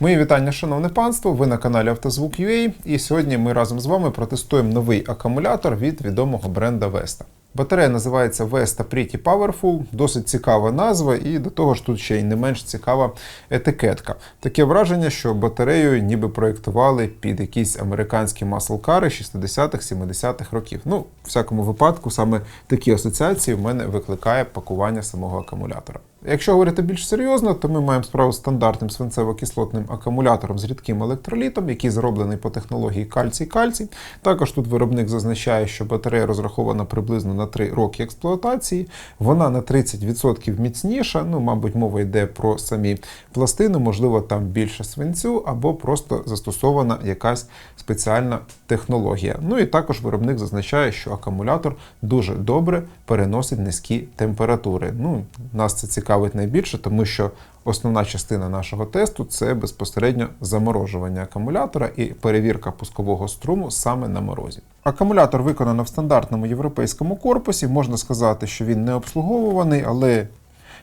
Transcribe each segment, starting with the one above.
Мої вітання, шановне панство. Ви на каналі Автозвук.ua і сьогодні ми разом з вами протестуємо новий акумулятор від відомого бренда Vesta. Батарея називається Vesta Pretty Powerful, досить цікава назва, і до того ж тут ще й не менш цікава етикетка. Таке враження, що батарею ніби проєктували під якісь американські маслкари 60-х, 70-х років. Ну, в всякому випадку, саме такі асоціації в мене викликає пакування самого акумулятора. Якщо говорити більш серйозно, то ми маємо справу з стандартним свинцево-кислотним акумулятором з рідким електролітом, який зроблений по технології кальцій-кальцій. Також тут виробник зазначає, що батарея розрахована приблизно на 3 роки експлуатації. Вона на 30% міцніша. Ну, мабуть, мова йде про самі пластини, можливо, там більше свинцю, або просто застосована якась спеціальна технологія. Ну і також виробник зазначає, що акумулятор дуже добре переносить низькі температури. Ну, нас це цікавить найбільше, тому що основна частина нашого тесту це безпосередньо заморожування акумулятора і перевірка пускового струму саме на морозі. Акумулятор виконано в стандартному європейському корпусі. Можна сказати, що він не обслуговуваний, але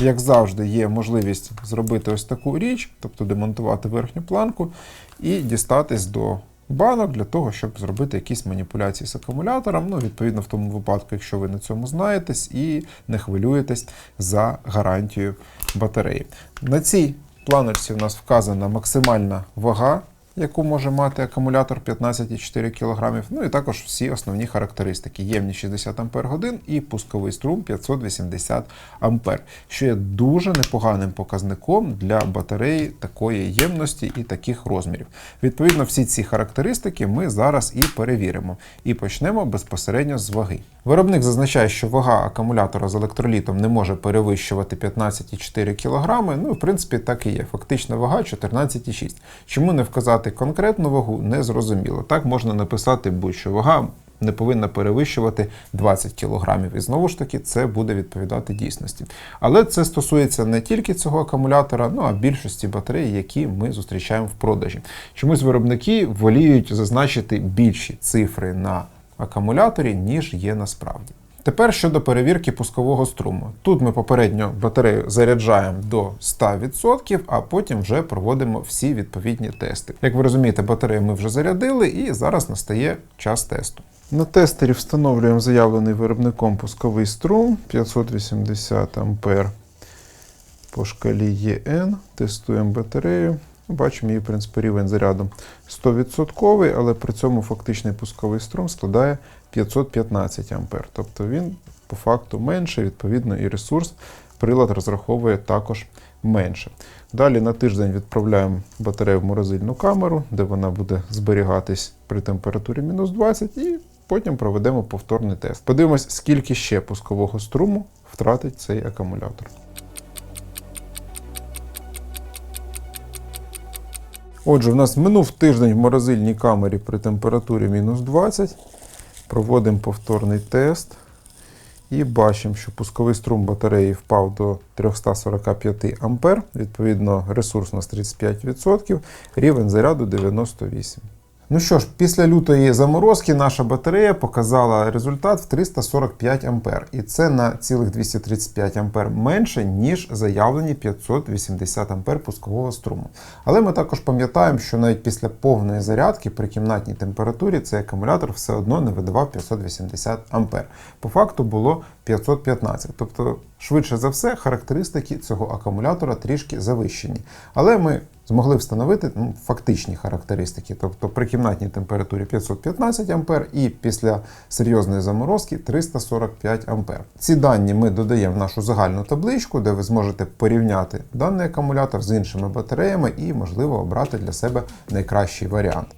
як завжди, є можливість зробити ось таку річ, тобто демонтувати верхню планку і дістатись до банок для того, щоб зробити якісь маніпуляції з акумулятором. Ну, відповідно, в тому випадку, якщо ви на цьому знаєтесь і не хвилюєтесь за гарантію батареї. На цій планочці в нас вказана максимальна вага. Яку може мати акумулятор 15,4 кг, ну і також всі основні характеристики: ємність 60 Ах і пусковий струм 580 А, що є дуже непоганим показником для батареї такої ємності і таких розмірів. Відповідно, всі ці характеристики ми зараз і перевіримо. І почнемо безпосередньо з ваги. Виробник зазначає, що вага акумулятора з електролітом не може перевищувати 15,4 кг. Ну, в принципі, так і є. Фактична вага 14,6. Чому не вказати конкретну вагу, не зрозуміло. Так можна написати будь-що вага. Не повинна перевищувати 20 кг. І знову ж таки, це буде відповідати дійсності. Але це стосується не тільки цього акумулятора, ну а більшості батарей, які ми зустрічаємо в продажі. Чомусь виробники воліють зазначити більші цифри на акумуляторі, ніж є насправді. Тепер щодо перевірки пускового струму. Тут ми попередньо батарею заряджаємо до 100%, а потім вже проводимо всі відповідні тести. Як ви розумієте, батарею ми вже зарядили і зараз настає час тесту. На тестері встановлюємо заявлений виробником пусковий струм 580 А по шкалі ЄН. Тестуємо батарею. Бачимо її, в принципі, рівень заряду 100%, але при цьому фактичний пусковий струм складає 515 А. Тобто він по факту менше, відповідно, і ресурс прилад розраховує також менше. Далі на тиждень відправляємо батарею в морозильну камеру, де вона буде зберігатись при температурі мінус 20, і потім проведемо повторний тест. Подивимось, скільки ще пускового струму втратить цей акумулятор. Отже, в нас минув тиждень в морозильній камері при температурі мінус 20. Проводимо повторний тест. І бачимо, що пусковий струм батареї впав до 345 А. Відповідно, ресурс у нас 35%, рівень заряду 98. Ну що ж, після лютої заморозки наша батарея показала результат в 345 А. І це на цілих 235 А менше, ніж заявлені 580 А пускового струму. Але ми також пам'ятаємо, що навіть після повної зарядки при кімнатній температурі цей акумулятор все одно не видавав 580 А. По факту було 515. Тобто, швидше за все, характеристики цього акумулятора трішки завищені. Але ми змогли встановити ну, фактичні характеристики, тобто при кімнатній температурі 515 А і після серйозної заморозки 345 А. Ці дані ми додаємо в нашу загальну табличку, де ви зможете порівняти даний акумулятор з іншими батареями і, можливо, обрати для себе найкращий варіант.